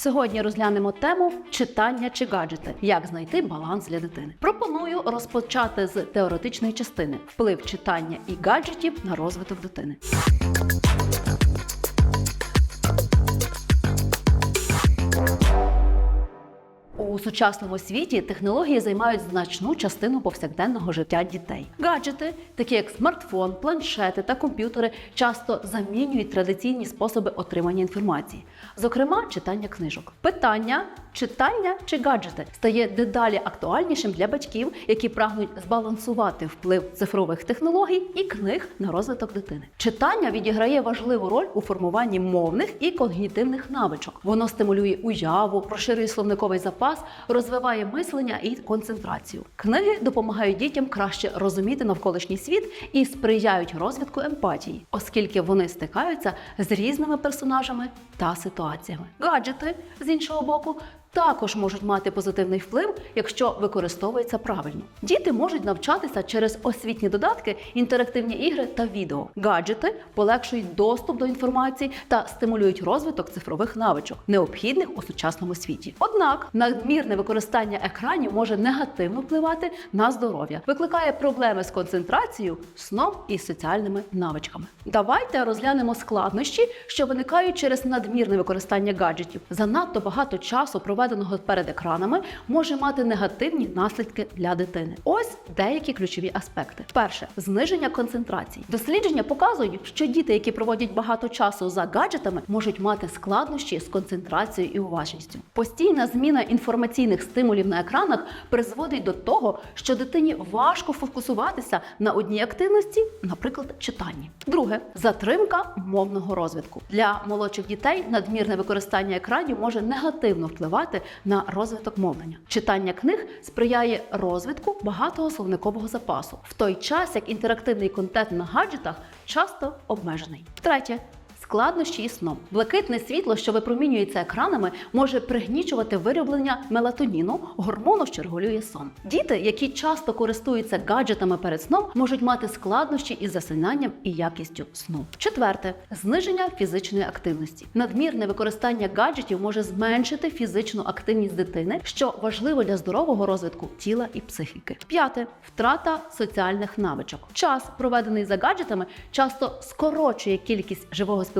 Сьогодні розглянемо тему читання чи гаджети, як знайти баланс для дитини. Пропоную розпочати з теоретичної частини вплив читання і гаджетів на розвиток дитини. У сучасному світі технології займають значну частину повсякденного життя дітей. Гаджети, такі як смартфон, планшети та комп'ютери, часто замінюють традиційні способи отримання інформації, зокрема читання книжок. Питання читання чи гаджети стає дедалі актуальнішим для батьків, які прагнуть збалансувати вплив цифрових технологій і книг на розвиток дитини. Читання відіграє важливу роль у формуванні мовних і когнітивних навичок. Воно стимулює уяву, розширює словниковий запас, розвиває мислення і концентрацію. Книги допомагають дітям краще розуміти навколишній світ і сприяють розвитку емпатії, оскільки вони стикаються з різними персонажами та ситуаціями. Гаджети з іншого боку. Також можуть мати позитивний вплив, якщо використовуються правильно. Діти можуть навчатися через освітні додатки, інтерактивні ігри та відео. Гаджети полегшують доступ до інформації та стимулюють розвиток цифрових навичок, необхідних у сучасному світі. Однак надмірне використання екранів може негативно впливати на здоров'я, викликає проблеми з концентрацією, сном і соціальними навичками. Давайте розглянемо складнощі, що виникають через надмірне використання гаджетів. Занадто багато часу проведеного перед екранами може мати негативні наслідки для дитини. Ось деякі ключові аспекти. Перше зниження концентрації. Дослідження показують, що діти, які проводять багато часу за гаджетами, можуть мати складнощі з концентрацією і уважністю. Постійна зміна інформаційних стимулів на екранах призводить до того, що дитині важко фокусуватися на одній активності, наприклад, читанні. Друге затримка мовного розвитку для молодших дітей. Надмірне використання екранів може негативно впливати на розвиток мовлення. Читання книг сприяє розвитку багатого словникового запасу, в той час як інтерактивний контент на гаджетах часто обмежений. Третє. Складнощі із сном. Блакитне світло, що випромінюється екранами, може пригнічувати вироблення мелатоніну, гормону, що регулює сон. Діти, які часто користуються гаджетами перед сном, можуть мати складнощі із засинанням і якістю сну. Четверте зниження фізичної активності. Надмірне використання гаджетів може зменшити фізичну активність дитини, що важливо для здорового розвитку тіла і психіки. П'яте втрата соціальних навичок. Час, проведений за гаджетами, часто скорочує кількість живого спілкування,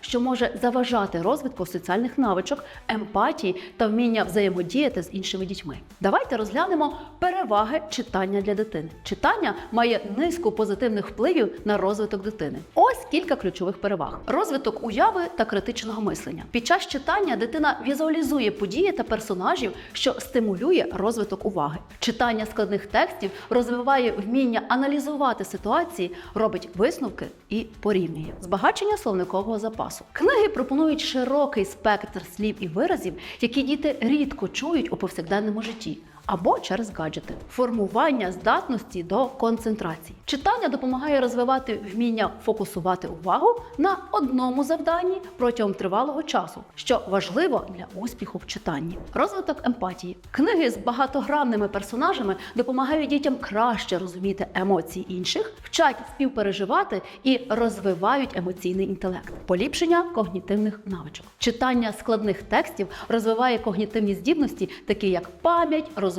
що може заважати розвитку соціальних навичок, емпатії та вміння взаємодіяти з іншими дітьми. Давайте розглянемо переваги читання для дитини. Читання має низку позитивних впливів на розвиток дитини. Ось кілька ключових переваг: розвиток уяви та критичного мислення. Під час читання дитина візуалізує події та персонажів, що стимулює розвиток уваги. Читання складних текстів розвиває вміння аналізувати ситуації, робить висновки і порівнює. Збагачення словникового запасу. Книги пропонують широкий спектр слів і виразів, які діти рідко чують у повсякденному житті. Або через гаджети, формування здатності до концентрації. Читання допомагає розвивати вміння фокусувати увагу на одному завданні протягом тривалого часу, що важливо для успіху в читанні. Розвиток емпатії. Книги з багатогранними персонажами допомагають дітям краще розуміти емоції інших, вчать співпереживати і розвивають емоційний інтелект, поліпшення когнітивних навичок. Читання складних текстів розвиває когнітивні здібності, такі як пам'ять, розуміння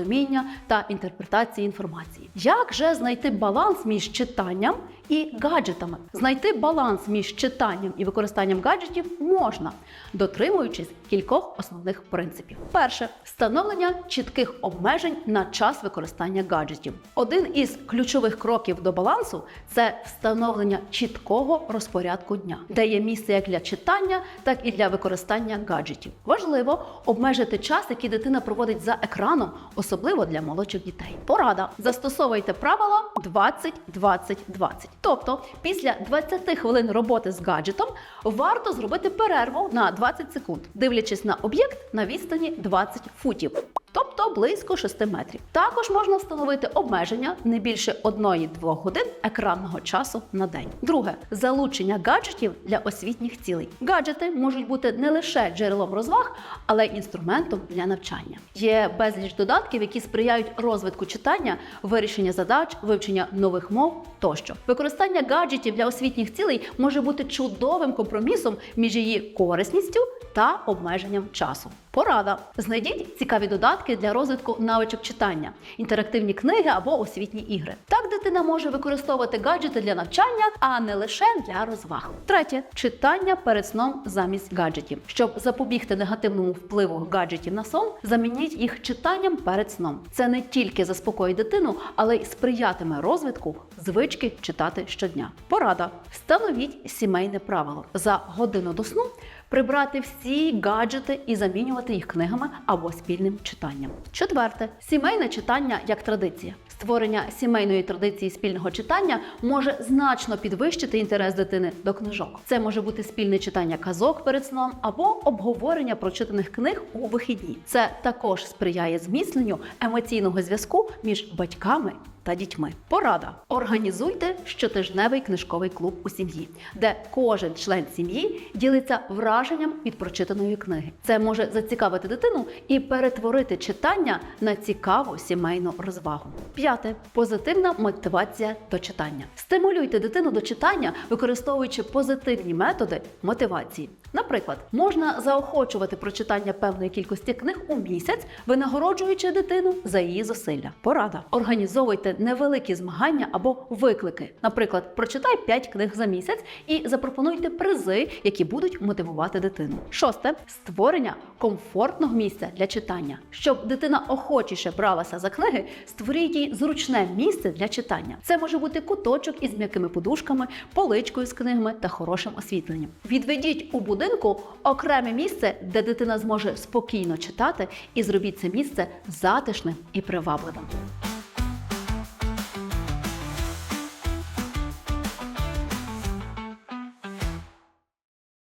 та інтерпретації інформації. Як же знайти баланс між читанням і гаджетами? Знайти баланс між читанням і використанням гаджетів можна, дотримуючись кількох основних принципів. Перше встановлення чітких обмежень на час використання гаджетів. Один із ключових кроків до балансу це встановлення чіткого розпорядку дня, де є місце як для читання, так і для використання гаджетів. Важливо обмежити час, який дитина проводить за екраном, особливо для молодших дітей. Порада: застосовуйте правила 20-20-20. Тобто, після 20 хвилин роботи з гаджетом варто зробити перерву на 20 секунд, дивлячись на об'єкт на відстані 20 футів. Тобто близько 6 метрів. Також можна встановити обмеження не більше 1-2 годин екранного часу на день. Друге залучення гаджетів для освітніх цілей. Гаджети можуть бути не лише джерелом розваг, але й інструментом для навчання. Є безліч додатків, які сприяють розвитку читання, вирішення задач, вивчення нових мов тощо. Використання гаджетів для освітніх цілей може бути чудовим компромісом між її корисністю та обмеженням часу. Порада: знайдіть цікаві додатки для розвитку навичок читання, інтерактивні книги або освітні ігри. Так дитина може використовувати гаджети для навчання, а не лише для розваг. Третє читання перед сном замість гаджетів. Щоб запобігти негативному впливу гаджетів на сон, замініть їх читанням перед сном. Це не тільки заспокоїть дитину, але й сприятиме розвитку звички читати щодня. Порада: встановіть сімейне правило за годину до сну. Прибрати всі гаджети і замінювати їх книгами або спільним читанням. Четверте сімейне читання як традиція. Створення сімейної традиції спільного читання може значно підвищити інтерес дитини до книжок. Це може бути спільне читання казок перед сном або обговорення прочитаних книг у вихідні. Це також сприяє зміцненню емоційного зв'язку між батьками та дітьми. Порада: організуйте щотижневий книжковий клуб у сім'ї, де кожен член сім'ї ділиться враженням від прочитаної книги. Це може зацікавити дитину і перетворити читання на цікаву сімейну розвагу. П'яте позитивна мотивація до читання. Стимулюйте дитину до читання, використовуючи позитивні методи мотивації. Наприклад, можна заохочувати прочитання певної кількості книг у місяць, винагороджуючи дитину за її зусилля. Порада: організовуйте невеликі змагання або виклики. Наприклад, прочитай 5 книг за місяць і запропонуйте призи, які будуть мотивувати дитину. Шосте створення комфортного місця для читання. Щоб дитина охочіше бралася за книги, створіть їй зручне місце для читання. Це може бути куточок із м'якими подушками, поличкою з книгами та хорошим освітленням. Відведіть у будинку окреме місце, де дитина зможе спокійно читати, і зробіть це місце затишним і привабливим.